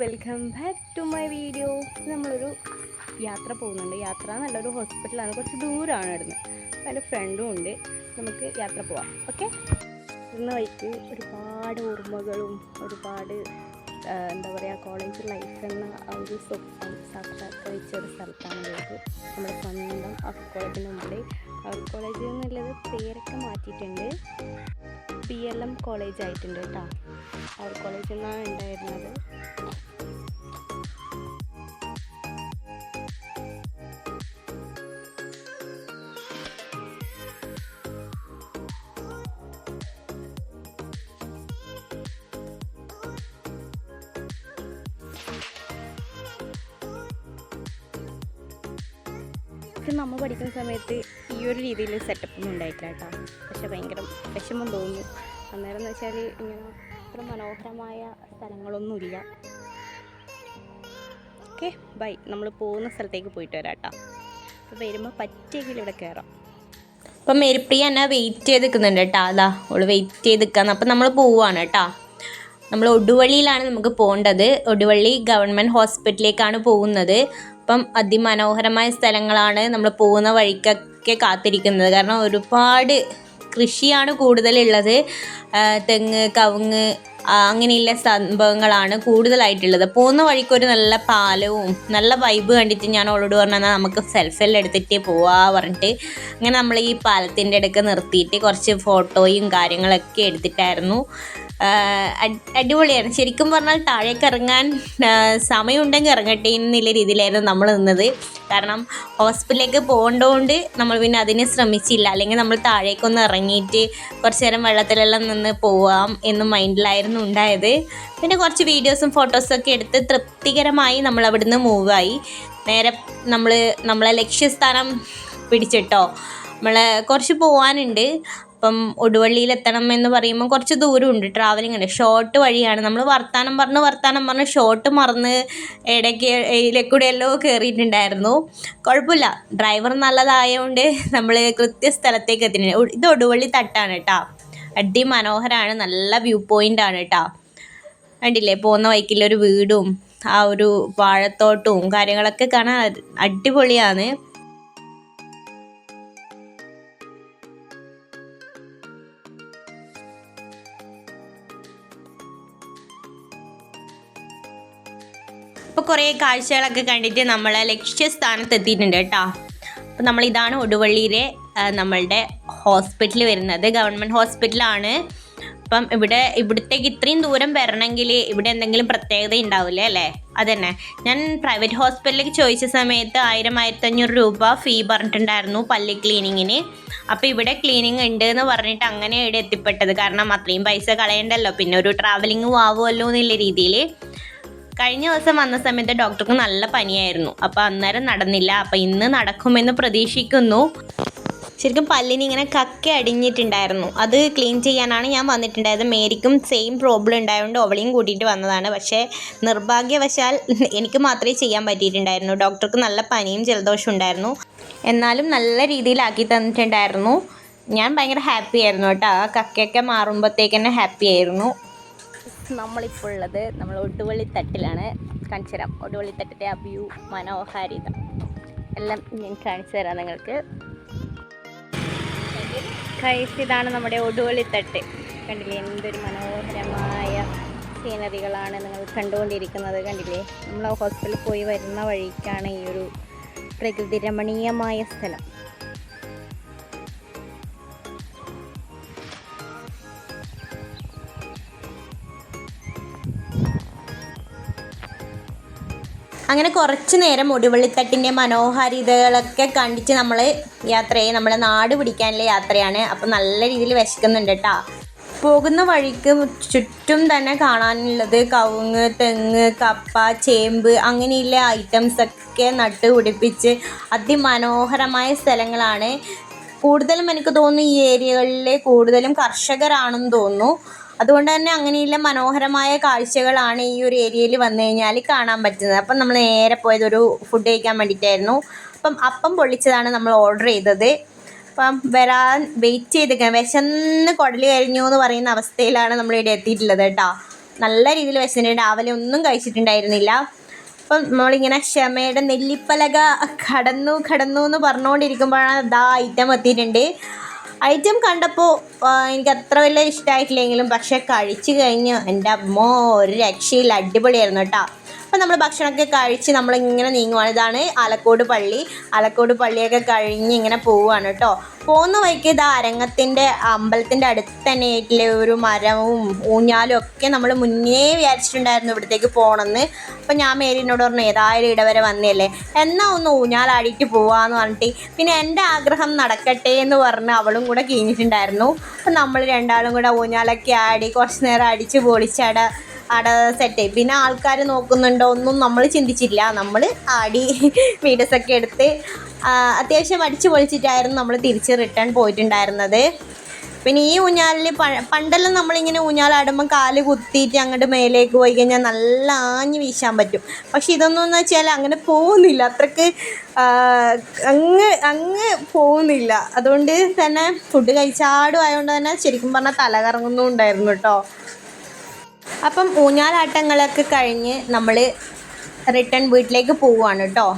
Welcome back to my video നമ്മളൊരു യാത്ര പോകുന്നുണ്ട്. യാത്ര നല്ലൊരു ഹോസ്പിറ്റലാണ് കുറച്ച് ദൂരമാണ് ഇവിടുന്ന് അപ്പോൾ ഫ്രണ്ടും ഉണ്ട്. നമുക്ക് യാത്ര പോവാം. ഓക്കെ ഇന്ന് വൈക്ക് ഒരുപാട് ഓർമ്മകളും ഒരുപാട് എന്താ പറയുക കോളേജ് ലൈഫ് എന്ന ആ ഒരു സ്വപ്നം സാക്ഷാത്കരിച്ച ഒരു സ്ഥലത്താണ് ഇത്. നമ്മുടെ സ്വന്തം അഫ് കോളേജിന് മുമ്പിൽ അവർ കോളേജ് എന്നുള്ളത് പേരൊക്കെ മാറ്റിയിട്ടുണ്ട്. പി എൽ എം കോളേജ് ആയിട്ടുണ്ട് കേട്ടോ. അവർ കോളേജിൽ നിന്നാണ് ഉണ്ടായിരുന്നത് പക്ഷെ നമ്മൾ പഠിക്കുന്ന സമയത്ത് ഈ ഒരു രീതിയിൽ സെറ്റപ്പ് ഒന്നും ഉണ്ടായിട്ടില്ല കേട്ടോ. പക്ഷെ ഭയങ്കര വിഷമം തോന്നുന്നു. അന്നേരം എന്ന് വെച്ചാൽ ഇങ്ങനെ അത്ര മനോഹരമായ സ്ഥലങ്ങളൊന്നുമില്ല ഓക്കെ ബൈ നമ്മൾ പോകുന്ന സ്ഥലത്തേക്ക് പോയിട്ട് വരാം കേട്ടോ. അപ്പോൾ വരുമ്പോൾ പറ്റിയെങ്കിൽ ഇവിടെ കയറാം അപ്പം മേരിപ്രിയ എന്നെ വെയിറ്റ് ചെയ്ത് നിൽക്കുന്നുണ്ട് കേട്ടോ. അതാ അവൾ വെയിറ്റ് ചെയ്ത് നിൽക്കാന്ന് അപ്പം നമ്മൾ പോവാണ് കേട്ടോ. നമ്മൾ ഒടുവള്ളിയിലാണ് നമുക്ക് പോകേണ്ടത്. ഒടുവള്ളി ഗവൺമെന്റ് ഹോസ്പിറ്റലിലേക്കാണ് പോകുന്നത്. അപ്പം അതിമനോഹരമായ സ്ഥലങ്ങളാണ് നമ്മൾ പോകുന്ന വഴിക്കൊക്കെ കാത്തിരിക്കുന്നത്. കാരണം ഒരുപാട് കൃഷിയാണ് കൂടുതലുള്ളത്. തെങ്ങ് കവുങ്ങ് അങ്ങനെയുള്ള സംഭവങ്ങളാണ് കൂടുതലായിട്ടുള്ളത്. പോകുന്ന വഴിക്കൊരു നല്ല പാലവും നല്ല വൈബ് കണ്ടിട്ട് ഞാൻ അവളോട് പറഞ്ഞാൽ നമുക്ക് സെൽഫെല്ലാം എടുത്തിട്ട് പോവാ പറഞ്ഞിട്ട് അങ്ങനെ നമ്മൾ ഈ പാലത്തിന്റെ ഇടയ്ക്ക് നിർത്തിയിട്ട് കുറച്ച് ഫോട്ടോയും കാര്യങ്ങളൊക്കെ എടുത്തിട്ടായിരുന്നു. ആ, അടി- ശരിക്കും പറഞ്ഞാൽ താഴേക്ക് ഇറങ്ങാൻ സമയമുണ്ടെങ്കിൽ ഇറങ്ങട്ടെ എന്നുള്ള രീതിയിലായിരുന്നു നമ്മൾ നിന്നത്. കാരണം ഹോസ്പിറ്റലിലേക്ക് പോകേണ്ടതുകൊണ്ട് നമ്മൾ പിന്നെ അതിനെ ശ്രമിച്ചില്ല. അല്ലെങ്കിൽ നമ്മൾ താഴേക്കൊന്ന് ഇറങ്ങിയിട്ട് കുറച്ച് നേരം വെള്ളത്തിലെല്ലാം നിന്ന് പോവാം എന്ന് മൈൻഡിലായിരുന്നു ഉണ്ടായത്. പിന്നെ കുറച്ച് വീഡിയോസും ഫോട്ടോസും ഒക്കെ എടുത്ത് തൃപ്തികരമായി നമ്മൾ അവിടുന്ന് മൂവായി നേരെ നമ്മൾ നമ്മളെ ലക്ഷ്യസ്ഥാനം പിടിച്ചിട്ടോ. നമ്മൾ കുറച്ച് പോകാനുണ്ട് അപ്പം ഒടുവള്ളിയിൽ എത്തണം എന്ന് പറയുമ്പോൾ കുറച്ച് ദൂരമുണ്ട് ട്രാവലിംഗ് ഷോർട്ട് വഴിയാണ്. നമ്മൾ വർത്താനം പറഞ്ഞ് വർത്താനം പറഞ്ഞ് ഷോർട്ട് മറന്ന് ഇടയ്ക്ക് ഇതിലേക്കൂടെയല്ലോ കയറിയിട്ടുണ്ടായിരുന്നു കുഴപ്പമില്ല. ഡ്രൈവർ നല്ലതായതുകൊണ്ട് നമ്മൾ കൃത്യസ്ഥലത്തേക്ക് എത്തിയിട്ടുണ്ട്. ഉ- ഇത് ഒടുവള്ളി തട്ടാണ് കേട്ടോ. അടി മനോഹരമാണ് നല്ല വ്യൂ പോയിന്റ് ആണ് കേട്ടോ. കണ്ടില്ലേ? പോകുന്ന വൈക്കിലൊരു വീടും ആ ഒരു വാഴത്തോട്ടവും കാര്യങ്ങളൊക്കെ കാണാൻ അടിപൊളിയാണ്. ഇപ്പോൾ കുറേ കാഴ്ചകളൊക്കെ കണ്ടിട്ട് നമ്മൾ ലക്ഷ്യസ്ഥാനത്ത് എത്തിയിട്ടുണ്ട് കേട്ടോ. അപ്പോൾ നമ്മൾ ഇതാണ് ഒടുവള്ളിയിലെ നമ്മളുടെ ഹോസ്പിറ്റൽ വരുന്നത്. ഗവൺമെന്റ് ഹോസ്പിറ്റലാണ്. അപ്പം ഇവിടെ ഇവിടത്തേക്ക് ഇത്രയും ദൂരം വരണമെങ്കിൽ ഇവിടെ എന്തെങ്കിലും പ്രത്യേകത ഉണ്ടാവില്ലേ അല്ലേ? അതന്നെ. ഞാൻ പ്രൈവറ്റ് ഹോസ്പിറ്റലിലേക്ക് ചോദിച്ച സമയത്ത് ആയിരം ആയിരത്തഞ്ഞൂറ് രൂപ ഫീ പറഞ്ഞിട്ടുണ്ടായിരുന്നു പല്ലി ക്ലീനിങ്ങിന്. അപ്പോൾ ഇവിടെ ക്ലീനിങ് ഉണ്ട് എന്ന് പറഞ്ഞിട്ട് അങ്ങനെ ഇവിടെ എത്തിപ്പെട്ടത്. കാരണം അത്രയും പൈസ കളയണ്ടല്ലോ. പിന്നെ ഒരു ട്രാവലിംഗ് ആവുമല്ലോ എന്നുള്ള രീതിയിൽ. കഴിഞ്ഞ ദിവസം വന്ന സമയത്ത് ഡോക്ടർക്ക് നല്ല പനിയായിരുന്നു. അപ്പോൾ അന്നേരം നടന്നില്ല. അപ്പോൾ ഇന്ന് നടക്കുമെന്ന് പ്രതീക്ഷിക്കുന്നു. ശരിക്കും പല്ലിന് ഇങ്ങനെ കക്ക അടിഞ്ഞിട്ടുണ്ടായിരുന്നു. അത് ക്ലീൻ ചെയ്യാനാണ് ഞാൻ വന്നിട്ടുണ്ടായത്. മേരിക്കും സെയിം പ്രോബ്ലം ഉണ്ടായതുകൊണ്ട് അവളെയും കൂട്ടിയിട്ട് വന്നതാണ്. പക്ഷേ നിർഭാഗ്യവശാൽ എനിക്ക് മാത്രമേ ചെയ്യാൻ പറ്റിയിട്ടുണ്ടായിരുന്നു. ഡോക്ടർക്ക് നല്ല പനിയും ജലദോഷവും ഉണ്ടായിരുന്നു. എന്നാലും നല്ല രീതിയിലാക്കി തന്നിട്ടുണ്ടായിരുന്നു. ഞാൻ ഭയങ്കര ഹാപ്പി ആയിരുന്നു കേട്ടോ. ആ കക്കയൊക്കെ മാറുമ്പോഴത്തേക്ക് തന്നെ ഹാപ്പി ആയിരുന്നു. നമ്മളിപ്പോൾ ഉള്ളത് നമ്മൾ ഒടുവള്ളി തട്ടിലാണ് കാണിച്ചു തരാം ഒടുവള്ളി തട്ടിന്റെ ആ വ്യൂ മനോഹാരിത. എല്ലാം ഞാൻ കാണിച്ചു തരാം നിങ്ങൾക്ക്. കൈസ് ഇതാണ് നമ്മുടെ ഒടുവള്ളി തട്ട് കണ്ടില്ലേ? എന്തൊരു മനോഹരമായ സീനറികളാണ് നിങ്ങൾ കണ്ടുകൊണ്ടിരിക്കുന്നത്. കണ്ടില്ലേ? നമ്മൾ ഹോസ്പിറ്റലിൽ പോയി വരുന്ന വഴിക്കാണ് ഈ ഒരു പ്രകൃതി രമണീയമായ സ്ഥലം. അങ്ങനെ കുറച്ച് നേരം ഒടിവള്ളിത്തട്ടിന്റെ മനോഹാരിതകളൊക്കെ കണ്ടിച്ച് നമ്മൾ യാത്ര ചെയ്യും നമ്മളെ നാട് പിടിക്കാനുള്ള യാത്രയാണ്. അപ്പം നല്ല രീതിയിൽ വിശക്കുന്നുണ്ട് കേട്ടോ. പോകുന്ന വഴിക്ക് ചുറ്റും തന്നെ കാണാനുള്ളത് കവുങ്ങ് തെങ്ങ് കപ്പ ചേമ്പ് അങ്ങനെയുള്ള ഐറ്റംസ് ഒക്കെ നട്ട് പിടിപ്പിച്ച് അതിമനോഹരമായ സ്ഥലങ്ങളാണ്. കൂടുതലും എനിക്ക് തോന്നുന്നു ഈ ഏരിയകളിൽ കൂടുതലും കർഷകരാണെന്ന് തോന്നുന്നു. അതുകൊണ്ട് തന്നെ അങ്ങനെയുള്ള മനോഹരമായ കാഴ്ചകളാണ് ഈ ഒരു ഏരിയയിൽ വന്നു കഴിഞ്ഞാൽ കാണാൻ പറ്റുന്നത്. അപ്പം നമ്മൾ നേരെ പോയത് ഒരു ഫുഡ് കഴിക്കാൻ വേണ്ടിയിട്ടായിരുന്നു. അപ്പം അപ്പം പൊള്ളിച്ചതാണ് നമ്മൾ ഓർഡർ ചെയ്തത്. അപ്പം വരാൻ വെയിറ്റ് ചെയ്ത് വിശന്ന് കുടൽ കഴിഞ്ഞു എന്ന് പറയുന്ന അവസ്ഥയിലാണ് നമ്മൾ ഇവിടെ എത്തിയിട്ടുള്ളത് കേട്ടോ. നല്ല രീതിയിൽ വിശന്നിട്ടുണ്ട്. രാവിലെ ഒന്നും കഴിച്ചിട്ടുണ്ടായിരുന്നില്ല. അപ്പം നമ്മളിങ്ങനെ ക്ഷമയുടെ നെല്ലിപ്പലക കടന്നു കടന്നു എന്ന് പറഞ്ഞുകൊണ്ടിരിക്കുമ്പോഴാണ് ദാ ഐറ്റം എത്തിയിട്ടുണ്ട്. ഐറ്റം കണ്ടപ്പോൾ എനിക്ക് അത്ര വലിയ ഇഷ്ടമായിട്ടില്ലെങ്കിലും പക്ഷെ കഴിച്ചു കഴിഞ്ഞ് എന്റെ അമ്മ ഒരു രക്ഷയില്ല. അടിപൊളിയായിരുന്നു കേട്ടോ. അപ്പം നമ്മൾ ഭക്ഷണമൊക്കെ കഴിച്ച് നമ്മളിങ്ങനെ നീങ്ങുവാണ്. ഇതാണ് ആലക്കോട് പള്ളി. ആലക്കോട് പള്ളിയൊക്കെ കഴിഞ്ഞ് ഇങ്ങനെ പോവുകയാണ് കേട്ടോ പോകുന്ന വഴിക്ക് ഇത് അരങ്ങത്തിന്റെ അമ്പലത്തിന്റെ അടുത്ത് തന്നെ ആയിട്ടുള്ള ഒരു മരവും ഊഞ്ഞാലും ഒക്കെ നമ്മൾ മുന്നേ വിചാരിച്ചിട്ടുണ്ടായിരുന്നു ഇവിടത്തേക്ക് പോകണമെന്ന് അപ്പം ഞാൻ മേരിനോട് പറഞ്ഞു ഏതായാലും ഇടവരെ വന്നതല്ലേ എന്നാൽ ഒന്ന് ഊഞ്ഞാലാടിയിട്ട് പോവാന്ന് പറഞ്ഞിട്ട് പിന്നെ എന്റെ ആഗ്രഹം നടക്കട്ടെ എന്ന് പറഞ്ഞ് അവളും കൂടെ കീഞ്ഞിട്ടുണ്ടായിരുന്നു. അപ്പം നമ്മൾ രണ്ടാളും കൂടെ ഊഞ്ഞാലൊക്കെ ആടി കുറച്ച് നേരം അടിച്ച് പൊളിച്ചട അവിടെ സെറ്റ് പിന്നെ ആൾക്കാർ നോക്കുന്നുണ്ടോ ഒന്നും നമ്മൾ ചിന്തിച്ചില്ല. നമ്മൾ ആടി വീഡിയോസൊക്കെ എടുത്ത് അത്യാവശ്യം അടിച്ച് പൊളിച്ചിട്ടായിരുന്നു നമ്മൾ തിരിച്ച് റിട്ടേൺ പോയിട്ടുണ്ടായിരുന്നത്. പിന്നെ ഈ ഊഞ്ഞാലിൽ പണ്ടെല്ലാം നമ്മളിങ്ങനെ ഊഞ്ഞാലാടുമ്പോൾ കാൽ കുത്തിയിട്ട് അങ്ങോട്ട് മേലേക്ക് പോയി കഴിഞ്ഞാൽ നല്ല ആഞ്ഞ് വീശാൻ പറ്റും. പക്ഷെ ഇതൊന്നും എന്ന് വെച്ചാൽ അങ്ങനെ പോകുന്നില്ല. അത്രയ്ക്ക് അങ്ങ് അങ്ങ് പോകുന്നില്ല. അതുകൊണ്ട് തന്നെ ഫുഡ് കഴിച്ചാടും ആയതുകൊണ്ട് തന്നെ ശരിക്കും പറഞ്ഞാൽ തല കറങ്ങുന്നുണ്ടായിരുന്നു കേട്ടോ. അപ്പം ഊഞ്ഞാലാട്ടങ്ങളൊക്കെ കഴിഞ്ഞ് നമ്മൾ റിട്ടേൺ വീട്ടിലേക്ക് പോവുകയാണ് കേട്ടോ.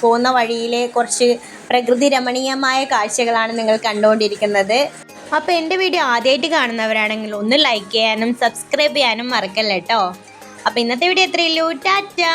പോകുന്ന വഴിയിലെ കുറച്ച് പ്രകൃതി രമണീയമായ കാഴ്ചകളാണ് നിങ്ങൾ കണ്ടുകൊണ്ടിരിക്കുന്നത്. അപ്പോൾ എന്റെ വീഡിയോ ആദ്യമായിട്ട് കാണുന്നവരാണെങ്കിൽ ഒന്ന് ലൈക്ക് ചെയ്യാനും സബ്സ്ക്രൈബ് ചെയ്യാനും മറക്കല്ല കേട്ടോ. അപ്പോൾ ഇന്നത്തെ വീഡിയോ എത്രയുള്ളൂ ടാറ്റാ!